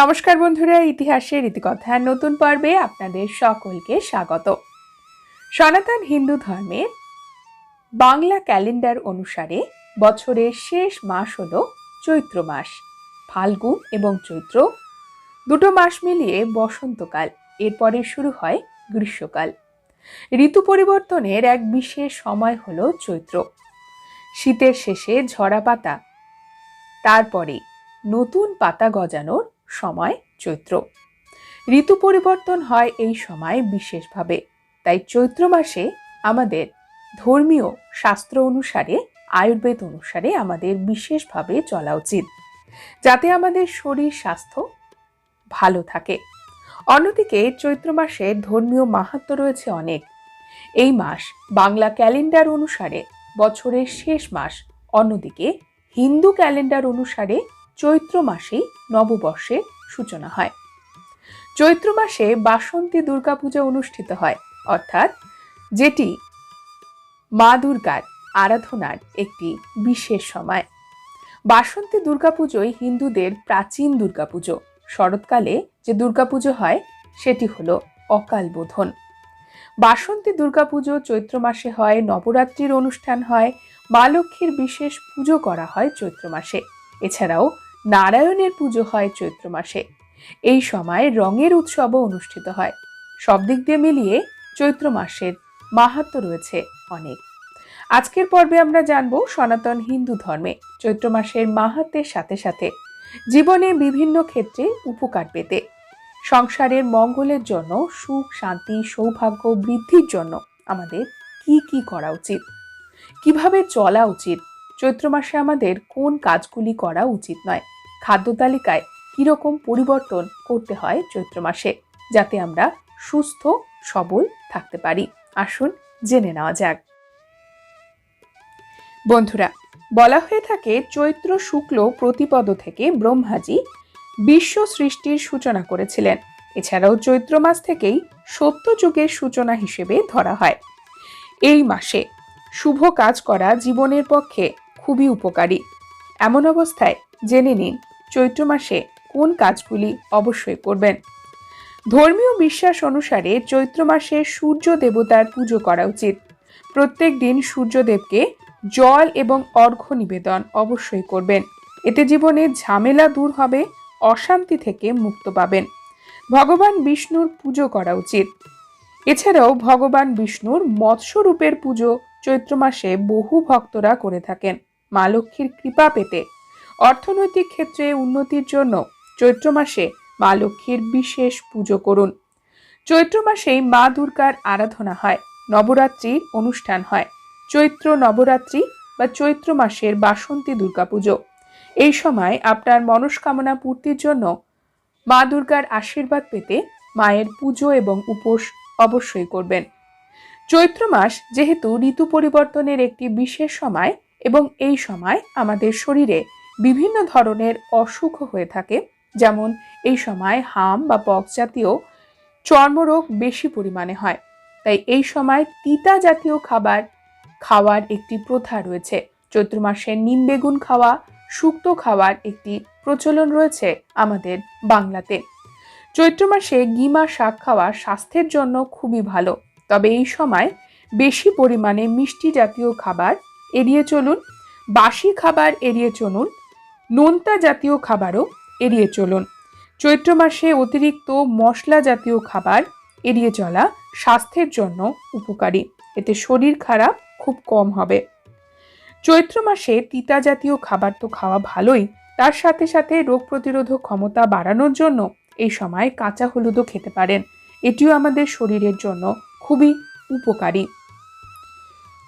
নমস্কার বন্ধুরা, ইতিহাসের ইতিকথার নতুন পর্বে আপনাদের সকলকে স্বাগত। সনাতন হিন্দু ধর্মের বাংলা ক্যালেন্ডার অনুসারে বছরের শেষ মাস হল চৈত্র মাস। ফাল্গুন এবং চৈত্র দুটো মাস মিলিয়ে বসন্তকাল, এরপরে শুরু হয় গ্রীষ্মকাল। ঋতু পরিবর্তনের এক বিশেষ সময় হল চৈত্র। শীতের শেষে ঝরা পাতা, তারপরে নতুন পাতা গজানোর সময় চৈত্র। ঋতু পরিবর্তন হয় এই সময় বিশেষভাবে। তাই চৈত্র মাসে আমাদের ধর্মীয় শাস্ত্র অনুসারে, আয়ুর্বেদ অনুসারে আমাদের বিশেষভাবে চলা উচিত। যাতে আমাদের শরীর স্বাস্থ্য ভালো থাকে। অন্যদিকে চৈত্র মাসে ধর্মীয় মাহাত্ম রয়েছে অনেক। এই মাস বাংলা ক্যালেন্ডার অনুসারে বছরের শেষ মাস। অন্যদিকে হিন্দু ক্যালেন্ডার অনুসারে চৈত্র মাসেই নববর্ষের সূচনা হয়। চৈত্র মাসে বাসন্তী দুর্গাপূজা অনুষ্ঠিত হয়, অর্থাৎ যেটি মা দুর্গার আরাধনার একটি বিশেষ সময়। বাসন্তী দুর্গাপুজোই হিন্দুদের প্রাচীন দুর্গাপুজো, শরৎকালে যে দুর্গাপুজো হয়, সেটি হলো অকাল বোধন। বাসন্তী দুর্গাপুজো চৈত্র মাসে হয়, নবরাত্রির অনুষ্ঠান হয়, মা লক্ষ্মীর বিশেষ পুজো করা হয় চৈত্র মাসে। এছাড়াও নারায়ণের পুজো হয় চৈত্র মাসে। এই সময় রঙের উৎসবও অনুষ্ঠিত হয়। সব দিক দিয়ে মিলিয়ে চৈত্র মাসের মাহাত্ম রয়েছে অনেক। আজকের পর্বে আমরা জানব সনাতন হিন্দু ধর্মে চৈত্র মাসের মাহাত্মের সাথে সাথে জীবনে বিভিন্ন ক্ষেত্রে উপকার পেতে, সংসারের মঙ্গলের জন্য, সুখ, শান্তি, সৌভাগ্য, বৃদ্ধির জন্য আমাদের কি কি করা উচিত? কীভাবে চলা উচিত? চৈত্র মাসে আমাদের কোন কাজগুলি করা উচিত নয়? খাদ্য তালিকায় কীরকম পরিবর্তন করতে হয় চৈত্র মাসে, যাতে আমরা সুস্থ, সবল থাকতে পারি? আসুন জেনে নেওয়া যাক। বন্ধুরা, বলা হয়ে থাকে চৈত্র শুক্ল প্রতিপদ থেকে ব্রহ্মাজি বিশ্ব সৃষ্টির সূচনা করেছিলেন। এছাড়াও চৈত্র মাস থেকেই সত্যযুগের সূচনা হিসেবে ধরা হয়। এই মাসে শুভ কাজ করা জীবনের পক্ষে খুবই উপকারী। এমন অবস্থায় জেনে নিন চৈত্র মাসে কোন কাজগুলি অবশ্যই করবেন। ধর্মীয় বিশ্বাস অনুসারে চৈত্র মাসে সূর্য দেবতার পুজো করা উচিত। প্রত্যেক দিন সূর্যদেবকে জল এবং অর্ঘ্য নিবেদন অবশ্যই করবেন। এতে জীবনে ঝামেলা দূর হবে, অশান্তি থেকে মুক্ত পাবেন। ভগবান বিষ্ণুর পুজো করা উচিত। এছাড়াও ভগবান বিষ্ণুর মৎস্যরূপের পুজো চৈত্র মাসে বহু ভক্তরা করে থাকেন। মা লক্ষ্মীর কৃপা পেতে। অর্থনৈতিক ক্ষেত্রে উন্নতির জন্য চৈত্র মাসে মা লক্ষ্মীর বিশেষ পুজো করুন। চৈত্র মাসেই মা দুর্গার আরাধনা হয়, নবরাত্রির অনুষ্ঠান হয়। চৈত্র নবরাত্রি বা চৈত্র মাসের বাসন্তী দুর্গাপুজো এই সময় আপনার মনস্কামনা পূর্তির জন্য মা দুর্গার আশীর্বাদ পেতে মায়ের পুজো এবং উপোস অবশ্যই করবেন। চৈত্র মাস যেহেতু ঋতু পরিবর্তনের একটি বিশেষ সময় এবং এই সময় আমাদের শরীরে বিভিন্ন ধরনের অসুখ হয়ে থাকে, যেমন এই সময় হাম বা পক্স জাতীয় চর্মরোগ বেশি পরিমাণে হয়। তাই এই সময় তিতা জাতীয় খাবার খাওয়ার একটি প্রথা রয়েছে। চৈত্র মাসে নিম বেগুন খাওয়া, শুক্ত খাওয়ার একটি প্রচলন রয়েছে আমাদের বাংলাতে। চৈত্র মাসে গিমা শাক খাওয়া স্বাস্থ্যের জন্য খুবই ভালো। তবে এই সময় বেশি পরিমাণে মিষ্টি জাতীয় খাবার এড়িয়ে চলুন। বাসি খাবার এড়িয়ে চলুন। নোনতা জাতীয় খাবারও এড়িয়ে চলুন। চৈত্র মাসে অতিরিক্ত মশলা জাতীয় খাবার এড়িয়ে চলা স্বাস্থ্যের জন্য উপকারী। এতে শরীর খারাপ খুব কম হবে। চৈত্র মাসে তিতা জাতীয় খাবার তো খাওয়া ভালোই। তার সাথে সাথে রোগ প্রতিরোধক ক্ষমতা বাড়ানোর জন্য এই সময় কাঁচা হলুদও খেতে পারেন। এটিও আমাদের শরীরের জন্য খুবই উপকারী।